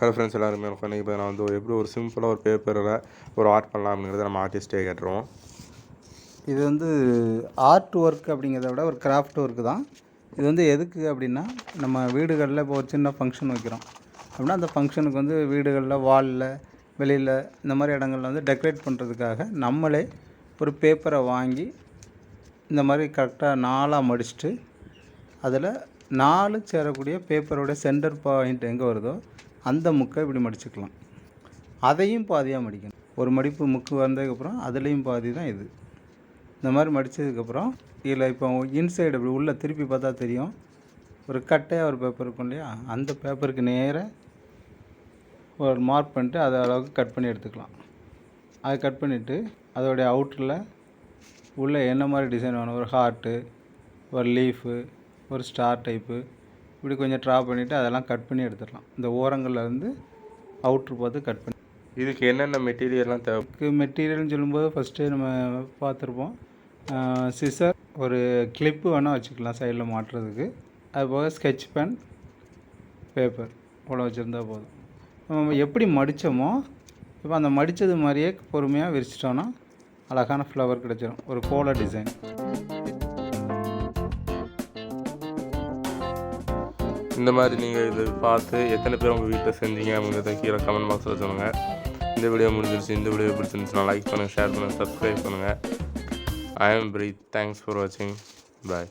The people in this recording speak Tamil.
ஹலோ ஃப்ரெண்ட்ஸ் எல்லாருமே எனக்கு இன்றைக்கி இப்போ நான் வந்து ஒரு எப்படி ஒரு சிம்பிளாக ஒரு பேப்பரில் ஒரு ஆர்ட் பண்ணலாம் அப்படிங்கிறத நம்ம ஆர்டிஸ்ட்டே கேட்டுருவோம். இது வந்து ஆர்ட் ஒர்க் அப்படிங்கிறத விட ஒரு கிராஃப்ட் ஒர்க்கு தான். இது வந்து எதுக்கு அப்படின்னா நம்ம வீடுகளில் இப்போ ஒரு சின்ன ஃபங்க்ஷன் வைக்கிறோம். அப்படின்னா அந்த ஃபங்க்ஷனுக்கு வந்து வீடுகளில் வாலில் வெளியில் இந்த மாதிரி இடங்கள்ல வந்து டெக்கரேட் பண்ணுறதுக்காக நம்மளே ஒரு பேப்பரை வாங்கி இந்த மாதிரி கரெக்டாக நாலாக மடிச்சுட்டு அதில் நாலு சேரக்கூடிய பேப்பரோடைய சென்டர் பாயிண்ட் எங்கே வருதோ அந்த முக்கை இப்படி மடிச்சுக்கலாம். அதையும் பாதியாக மடிக்கணும். ஒரு மடிப்பு முக்கு வந்ததுக்கப்புறம் அதுலேயும் பாதி தான் இது. இந்த மாதிரி மடித்ததுக்கப்புறம் இதில் இப்போ இன்சைடு இப்படி உள்ளே திருப்பி பார்த்தா தெரியும். ஒரு கட்டையாக ஒரு பேப்பர் இருக்கும் இல்லையா? அந்த பேப்பருக்கு நேராக ஒரு மார்க் பண்ணிட்டு அதை அளவுக்கு கட் பண்ணி எடுத்துக்கலாம். அதை கட் பண்ணிவிட்டு அதோடைய அவுட்டரில் உள்ளே என்ன மாதிரி டிசைன் வேணும்? ஒரு ஹார்ட்டு ஒரு லீஃபு ஒரு ஸ்டார் டைப்பு இப்படி கொஞ்சம் ட்ரா பண்ணிவிட்டு அதெல்லாம் கட் பண்ணி எடுத்துடலாம். இந்த ஓரங்கள்ல இருந்து அவுட்ரு பார்த்து கட் பண்ணி. இதுக்கு என்னென்ன மெட்டீரியல்லாம் தேவை? மெட்டீரியல்னு சொல்லும்போது ஃபஸ்ட்டு நம்ம பார்த்துருப்போம். சிசர் ஒரு கிளிப்பு வேணால் வச்சுக்கலாம் சைடில் மாட்டுறதுக்கு. அது போக ஸ்கெட்ச் பென் பேப்பர் இவ்வளோ வச்சுருந்தா போதும். நம்ம எப்படி மடித்தோமோ இப்போ அந்த மடித்தது மாதிரியே பொறுமையாக விரிச்சிட்டோன்னா அழகான ஃப்ளவர் கிடச்சிரும். ஒரு கோல டிசைன் இந்த மாதிரி நீங்கள் இது பார்த்து எத்தனை பேர் உங்கள் வீட்டில் செஞ்சீங்க அப்படிங்கிறத கீழே கமெண்ட் பாக்ஸில் சொல்லுங்கள் இந்த வீடியோ முடிஞ்சிருச்சு இந்த வீடியோ பிடிச்சிருந்துச்சுன்னா லைக் பண்ணுங்கள் ஷேர் பண்ணுங்கள் சப்ஸ்கிரைப் பண்ணுங்கள் I am Preeth thanks for வாட்சிங் பாய்